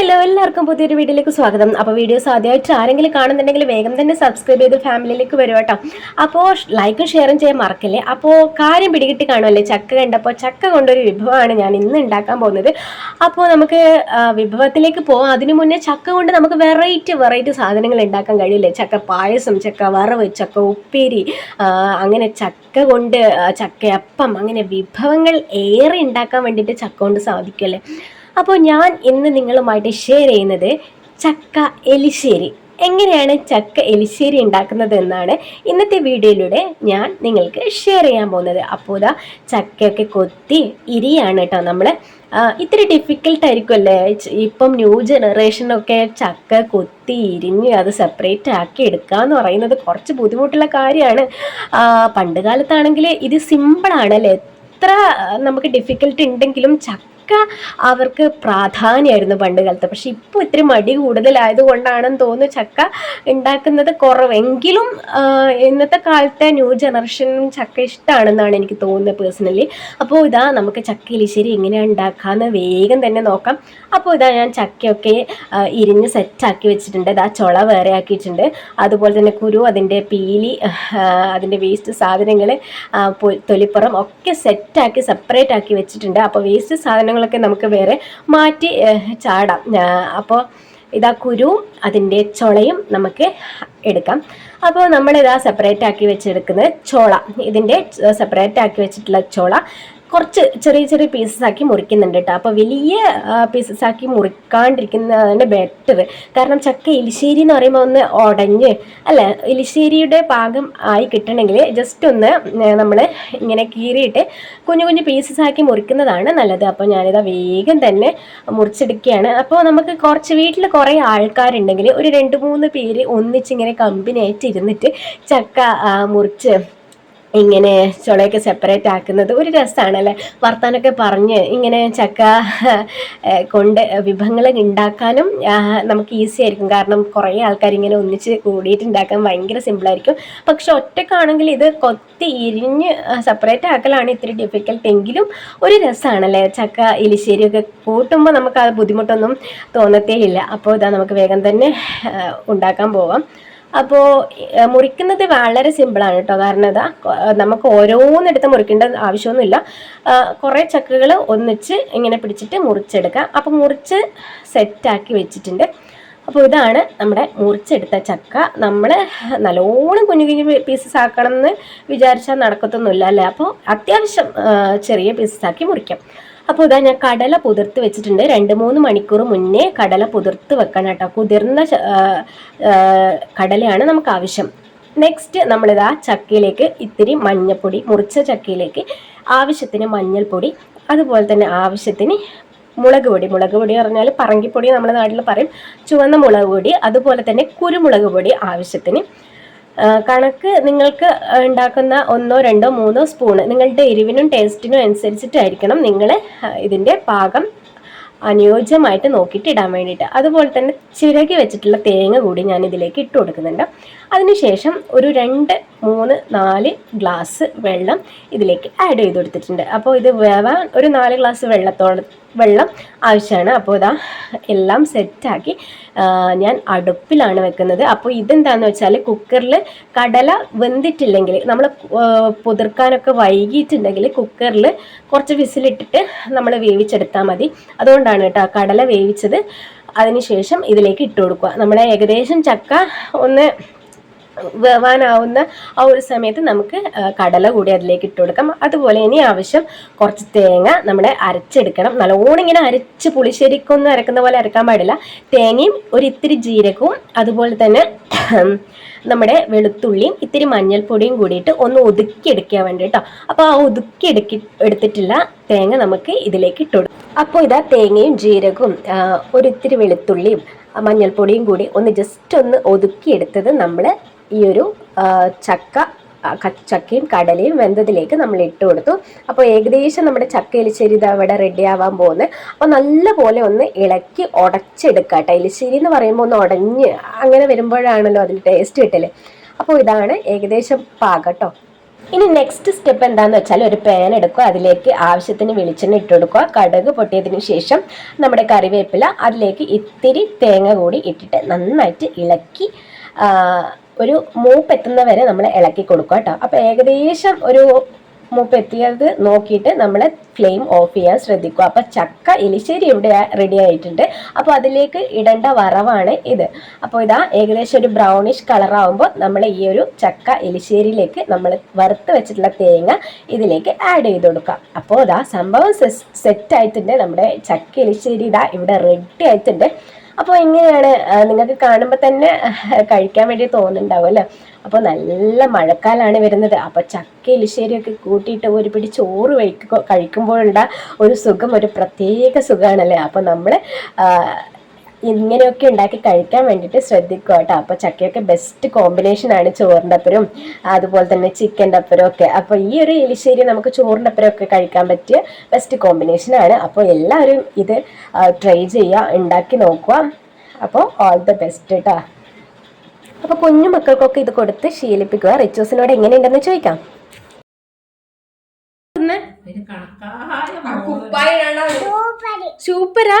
Hello എല്ലാവർക്കും പുതിയൊരു വീഡിയോയിലേക്ക് സ്വാഗതം. അപ്പോൾ വീഡിയോസ് ആദ്യമായിട്ട് ആരെങ്കിലും കാണുന്നുണ്ടെങ്കിൽ വേഗം തന്നെ സബ്സ്ക്രൈബ് ചെയ്ത് ഫാമിലിയിലേക്ക് വരും കേട്ടോ. അപ്പോൾ ലൈക്കും ഷെയറും ചെയ്യാൻ മറക്കല്ലേ? അപ്പോൾ കാര്യം പിടികിട്ടി കാണുമല്ലേ? ചക്ക കണ്ടപ്പോൾ ചക്ക കൊണ്ടൊരു വിഭവമാണ് ഞാൻ ഇന്ന് ഉണ്ടാക്കാൻ പോകുന്നത്. അപ്പോൾ നമുക്ക് വിഭവത്തിലേക്ക് പോകാം അതിനു മുന്നേ ചക്ക കൊണ്ട് നമുക്ക് വെറൈറ്റി വെറൈറ്റി സാധനങ്ങൾ ഉണ്ടാക്കാൻ കഴിയില്ലേ? ചക്ക പായസം ചക്ക വറവ് ചക്ക ഉപ്പേരി അങ്ങനെ ചക്ക കൊണ്ട് ചക്കയപ്പം അങ്ങനെ വിഭവങ്ങൾ ഏറെ ഉണ്ടാക്കാൻ വേണ്ടിയിട്ട് ചക്ക കൊണ്ട് സാധിക്കുമല്ലേ അപ്പോൾ ഞാൻ ഇന്ന് നിങ്ങളുമായിട്ട് ഷെയർ ചെയ്യുന്നത് ചക്ക എലിശ്ശേരി. എങ്ങനെയാണ് ചക്ക എലിശ്ശേരി ഉണ്ടാക്കുന്നത് എന്നാണ് ഇന്നത്തെ വീഡിയോയിലൂടെ ഞാൻ നിങ്ങൾക്ക് ഷെയർ ചെയ്യാൻ പോകുന്നത്. അപ്പോൾ ഇതാ ചക്കയൊക്കെ കൊത്തി ഇരിയാണ് കേട്ടോ നമ്മൾ ഇത്തിരി ഡിഫിക്കൽട്ട് ആയിരിക്കുമല്ലേ? ഇപ്പം ന്യൂ ജനറേഷനൊക്കെ ചക്ക കൊത്തി ഇരിഞ്ഞ് അത് സെപ്പറേറ്റ് ആക്കി എടുക്കുക എന്ന് പറയുന്നത് കുറച്ച് ബുദ്ധിമുട്ടുള്ള കാര്യമാണ്. പണ്ട് കാലത്താണെങ്കിൽ ഇത് സിമ്പിളാണ് അല്ലേ എത്ര നമുക്ക് ഡിഫിക്കൽട്ട് ഉണ്ടെങ്കിലും ചക്ക അവർക്ക് പ്രാധാന്യമായിരുന്നു പണ്ട് കാലത്ത്. പക്ഷെ ഇപ്പോൾ ഇത്തിരി മടി കൂടുതലായത് കൊണ്ടാണെന്ന് തോന്നുന്നു ചക്ക ഉണ്ടാക്കുന്നത് കുറവെങ്കിലും ഇന്നത്തെ കാലത്തെ ന്യൂ ജനറേഷൻ ചക്ക ഇഷ്ടമാണെന്നാണ് എനിക്ക് തോന്നുന്നത് പേഴ്സണലി. അപ്പോൾ ഇതാ നമുക്ക് ചക്ക എലിശ്ശേരി എങ്ങനെയാണ് ഉണ്ടാക്കാമെന്ന് വേഗം തന്നെ നോക്കാം. അപ്പോൾ ഇതാ ഞാൻ ചക്കയൊക്കെ ഇരിഞ്ഞ് സെറ്റാക്കി വെച്ചിട്ടുണ്ട്. ഇതാ ചുള വേറെ ആക്കിയിട്ടുണ്ട്. അതുപോലെ തന്നെ കുരു അതിന്റെ പീലി അതിന്റെ വേസ്റ്റ് സാധനങ്ങൾ തൊലിപ്പുറം ഒക്കെ സെറ്റാക്കി സെപ്പറേറ്റ് ആക്കി വെച്ചിട്ടുണ്ട്. അപ്പോൾ വേസ്റ്റ് സാധനങ്ങളൊക്കെ നമുക്ക് വേറെ മാറ്റി ചാടാം. അപ്പോൾ ഇതാ കുരുവും അതിന്റെ ചുളയും നമുക്ക് എടുക്കാം. അപ്പോൾ നമ്മളിതാ സെപ്പറേറ്റ് ആക്കി വെച്ചെടുക്കുന്നത് ചോള. ഇതിന്റെ സെപ്പറേറ്റ് ആക്കി വെച്ചിട്ടുള്ള ചോള. കുറച്ച് ചെറിയ ചെറിയ പീസസ് ആക്കി മുറിക്കുന്നുണ്ട് കേട്ടോ അപ്പോൾ വലിയ പീസസ് ആക്കി മുറിക്കാണ്ടിരിക്കുന്നതാണ് ബെറ്റർ കാരണം ചക്ക എലിശ്ശേരി എന്ന് പറയുമ്പോൾ ഒന്ന് ഉടഞ്ഞ് അല്ല എലിശ്ശേരിയുടെ പാകം ആയി കിട്ടണമെങ്കിൽ ജസ്റ്റ് ഒന്ന് നമ്മൾ ഇങ്ങനെ കീറിയിട്ട് കുഞ്ഞു കുഞ്ഞു പീസസ് ആക്കി മുറിക്കുന്നതാണ് നല്ലത്. അപ്പോൾ ഞാനിതാ വേഗം തന്നെ മുറിച്ചെടുക്കുകയാണ്. അപ്പോൾ നമുക്ക് കുറച്ച് വീട്ടിൽ കുറേ ആൾക്കാരുണ്ടെങ്കിൽ ഒരു രണ്ട് മൂന്ന് പേര് ഒന്നിച്ചിങ്ങനെ കമ്പനി ആയിട്ട് ഇരുന്നിട്ട് ചക്ക മുറിച്ച് ഇങ്ങനെ ചുളയൊക്കെ സെപ്പറേറ്റ് ആക്കുന്നത് ഒരു രസമാണല്ലേ വർത്താനൊക്കെ പറഞ്ഞ് ഇങ്ങനെ ചക്ക കൊണ്ട് വിഭവങ്ങൾ ഉണ്ടാക്കാനും നമുക്ക് ഈസി ആയിരിക്കും. കാരണം കുറേ ആൾക്കാർ ഇങ്ങനെ ഒന്നിച്ച് കൂടിയിട്ട് ഉണ്ടാക്കാൻ ഭയങ്കര സിമ്പിളായിരിക്കും പക്ഷെ ഒറ്റക്കാണെങ്കിൽ ഇത് കൊത്തി ഇരിഞ്ഞ് സെപ്പറേറ്റ് ആക്കലാണ് ഇത്തിരി ഡിഫിക്കൽട്ട് എങ്കിലും ഒരു രസമാണല്ലേ ചക്ക എലിശ്ശേരിയൊക്കെ കൂട്ടുമ്പോൾ നമുക്ക് ആ ബുദ്ധിമുട്ടൊന്നും തോന്നത്തേയില്ല. അപ്പോൾ ഇതാ നമുക്ക് വേഗം തന്നെ ഉണ്ടാക്കാൻ പോവാം. അപ്പോൾ മുറിക്കുന്നത് വളരെ സിമ്പിളാണ് കേട്ടോ. കാരണം ഇതാ നമുക്ക് ഓരോന്നെടുത്ത് മുറിക്കേണ്ട ആവശ്യമൊന്നുമില്ല. കുറേ ചക്കകൾ ഒന്നിച്ച് ഇങ്ങനെ പിടിച്ചിട്ട് മുറിച്ചെടുക്കാം. അപ്പോൾ മുറിച്ച് സെറ്റാക്കി വെച്ചിട്ടുണ്ട്. അപ്പോൾ ഇതാണ് നമ്മുടെ മുറിച്ചെടുത്ത ചക്ക. നമ്മൾ നല്ലോണം കുഞ്ഞു കുഞ്ഞു പീസസ് ആക്കണം എന്ന് വിചാരിച്ചാൽ നടക്കത്തൊന്നുമില്ല അല്ലേ? അപ്പോൾ അത്യാവശ്യം ചെറിയ പീസസ് ആക്കി മുറിക്കാം. അപ്പോൾ ഇതാ ഞാൻ കടല പുതിർത്ത് വെച്ചിട്ടുണ്ട്. രണ്ട് മൂന്ന് മണിക്കൂർ മുന്നേ കടല പുതിർത്ത് വെക്കണം കേട്ടോ. കുതിർന്ന കടലയാണ് നമുക്ക് ആവശ്യം. നെക്സ്റ്റ് നമ്മളിതാ ചക്കയിലേക്ക് ഇത്തിരി മഞ്ഞൾപ്പൊടി മുറിച്ച ചക്കയിലേക്ക് ആവശ്യത്തിന് മഞ്ഞൾപ്പൊടി അതുപോലെ തന്നെ ആവശ്യത്തിന് മുളക് പൊടി. മുളക് പൊടി പറഞ്ഞാൽ പറങ്കിപ്പൊടി നമ്മുടെ നാട്ടിൽ പറയും. ചുവന്ന മുളക് പൊടി അതുപോലെ തന്നെ കുരുമുളക് പൊടി ആവശ്യത്തിന്. കണക്ക് നിങ്ങൾക്ക് ഉണ്ടാക്കുന്ന ഒന്നോ രണ്ടോ മൂന്നോ സ്പൂണ് നിങ്ങളുടെ എരിവിനും ടേസ്റ്റിനും അനുസരിച്ചിട്ടായിരിക്കണം നിങ്ങൾ ഇതിന്റെ പാകം അനുയോജ്യമായിട്ട് നോക്കിയിട്ട് ഇടാൻ വേണ്ടിയിട്ട്. അതുപോലെ തന്നെ ചിരകി വെച്ചിട്ടുള്ള തേങ്ങ കൂടി ഞാൻ ഇതിലേക്ക് ഇട്ട് കൊടുക്കുന്നുണ്ട്. അതിനുശേഷം ഒരു രണ്ട് മൂന്ന് നാല് ഗ്ലാസ് വെള്ളം ഇതിലേക്ക് ആഡ് ചെയ്ത് കൊടുത്തിട്ടുണ്ട്. അപ്പോൾ ഇത് വേവാൻ ഒരു നാല് ഗ്ലാസ് വെള്ളത്തോളം വെള്ളം ആവശ്യമാണ്. അപ്പോൾ ഇതാ എല്ലാം സെറ്റാക്കി ഞാൻ അടുപ്പിലാണ് വെക്കുന്നത്. അപ്പോൾ ഇതെന്താണെന്ന് വെച്ചാൽ കുക്കറിൽ കടല വെന്തിട്ടില്ലെങ്കിൽ നമ്മൾ പുതിർക്കാനൊക്കെ വൈകിയിട്ടുണ്ടെങ്കിൽ കുക്കറിൽ കുറച്ച് വിസിലിട്ടിട്ട് നമ്മൾ വേവിച്ചെടുത്താൽ മതി. അതുകൊണ്ടാണ് കേട്ടോ കടല വേവിച്ചത്. അതിനുശേഷം ഇതിലേക്ക് ഇട്ട് കൊടുക്കുക. നമ്മുടെ ഏകദേശം ചക്ക ഒന്ന് വേവാനാവുന്ന ആ ഒരു സമയത്ത് നമുക്ക് കടല കൂടി അതിലേക്ക് ഇട്ട് കൊടുക്കാം. അതുപോലെ ഇനി ആവശ്യം കുറച്ച് തേങ്ങ നമ്മൾ അരച്ചെടുക്കണം. നല്ലോണം ഇങ്ങനെ അരച്ച് പുളിശ്ശേരിക്കൊന്നും അരക്കുന്ന പോലെ അരക്കാൻ പാടില്ല. തേങ്ങയും ഒരു ഇത്തിരി ജീരകവും അതുപോലെ തന്നെ നമ്മുടെ വെളുത്തുള്ളിയും ഇത്തിരി മഞ്ഞൾപ്പൊടിയും കൂടിയിട്ട് ഒന്ന് ഒതുക്കിയെടുക്കാൻ വേണ്ടി കേട്ടോ അപ്പോൾ ആ ഒതുക്കി എടുക്കി എടുത്തിട്ടുള്ള തേങ്ങ നമുക്ക് ഇതിലേക്ക് ഇട്ട് കൊടുക്കും. അപ്പോൾ ഇതാ തേങ്ങയും ജീരകവും ഒരിത്തിരി വെളുത്തുള്ളിയും മഞ്ഞൾപ്പൊടിയും കൂടി ഒന്ന് ജസ്റ്റ് ഒന്ന് ഒതുക്കിയെടുത്തത് നമ്മൾ ഈ ഒരു ചക്ക ചക്കയും കടലയും വെന്തതിലേക്ക് നമ്മൾ ഇട്ട് കൊടുത്തു. അപ്പോൾ ഏകദേശം നമ്മുടെ ചക്ക എലിശ്ശേരി ഇത് അവിടെ റെഡി ആവാൻ പോകുന്നത് അപ്പോൾ നല്ലപോലെ ഒന്ന് ഇളക്കി ഉടച്ചെടുക്കുക കേട്ടോ. എലിശ്ശേരി എന്ന് പറയുമ്പോൾ ഒന്ന് ഉടഞ്ഞ് അങ്ങനെ വരുമ്പോഴാണല്ലോ അതിൽ ടേസ്റ്റ് കിട്ടൽ. അപ്പോൾ ഇതാണ് ഏകദേശം പാകം കേട്ടോ. ഇനി നെക്സ്റ്റ് സ്റ്റെപ്പ് എന്താന്ന് വെച്ചാൽ ഒരു പാൻ എടുക്കുക. അതിലേക്ക് ആവശ്യത്തിന് വെളിച്ചെണ്ണ ഇട്ട് കൊടുക്കുക. കടുക് പൊട്ടിയതിന് ശേഷം നമ്മുടെ കറിവേപ്പില. അതിലേക്ക് ഇത്തിരി തേങ്ങ കൂടി ഇട്ടിട്ട് നന്നായിട്ട് ഇളക്കി ഒരു മൂപ്പെത്തുന്ന വരെ നമ്മൾ ഇളക്കി കൊടുക്കുക കേട്ടോ. അപ്പോൾ ഏകദേശം ഒരു മൂപ്പെത്തിയത് നോക്കിയിട്ട് നമ്മൾ ഫ്ലെയിം ഓഫ് ചെയ്യാൻ ശ്രദ്ധിക്കുക. അപ്പോൾ ചക്ക എലിശ്ശേരി ഇവിടെ റെഡി ആയിട്ടുണ്ട്. അപ്പോൾ അതിലേക്ക് ഇടേണ്ട വറവാണ് ഇത്. അപ്പോൾ ഇതാ ഏകദേശം ഒരു ബ്രൗണിഷ് കളർ ആവുമ്പോൾ നമ്മൾ ഈ ഒരു ചക്ക എലിശ്ശേരിയിലേക്ക് നമ്മൾ വറുത്ത് വെച്ചിട്ടുള്ള തേങ്ങ ഇതിലേക്ക് ആഡ് ചെയ്ത് കൊടുക്കാം അപ്പോൾ ഇതാ സംഭവം സെറ്റ് ആയിട്ടുണ്ട്. നമ്മുടെ ചക്ക എലിശ്ശേരി ഇതാ ഇവിടെ റെഡി ആയിട്ടുണ്ട്. അപ്പോൾ ഇങ്ങനെയാണ് നിങ്ങൾക്ക് കാണുമ്പോൾ തന്നെ കഴിക്കാൻ വേണ്ടി തോന്നുന്നുണ്ടാവും അല്ലേ? അപ്പോൾ നല്ല മഴക്കാലാണ് വരുന്നത്. അപ്പോൾ ചക്ക എലിശ്ശേരിയൊക്കെ കൂട്ടിയിട്ട് ഒരു പിടി ചോറ് കഴിക്കുക കഴിക്കുമ്പോഴുള്ള ഒരു സുഖം ഒരു പ്രത്യേക സുഖമാണല്ലേ അപ്പോൾ നമ്മൾ ഇങ്ങനെയൊക്കെ ഉണ്ടാക്കി കഴിക്കാൻ വേണ്ടിയിട്ട് ശ്രദ്ധിക്കുക കേട്ടോ. അപ്പോൾ ചക്കയൊക്കെ ബെസ്റ്റ് കോമ്പിനേഷൻ ആണ് ചോറിന്റെ അപ്പുറം അതുപോലെ തന്നെ ചിക്കന്റെ അപ്പുറം ഒക്കെ. അപ്പോൾ ഈ ഒരു എലിശ്ശേരി നമുക്ക് ചോറിന്റെ അപ്പുറം ഒക്കെ കഴിക്കാൻ പറ്റിയ ബെസ്റ്റ് കോമ്പിനേഷൻ ആണ്. അപ്പോൾ എല്ലാവരും ഇത് ട്രൈ ചെയ്യുക ഉണ്ടാക്കി നോക്കുക. അപ്പോൾ ഓൾ ദ ബെസ്റ്റ് കേട്ടോ. അപ്പോൾ കുഞ്ഞു മക്കൾക്കൊക്കെ ഇത് കൊടുത്ത് ശീലിപ്പിക്കുക. റിച്ചൂസിനോട് എങ്ങനെയുണ്ടെന്ന് ചോദിക്കാം. സൂപ്പരാ. സൂപ്പറാ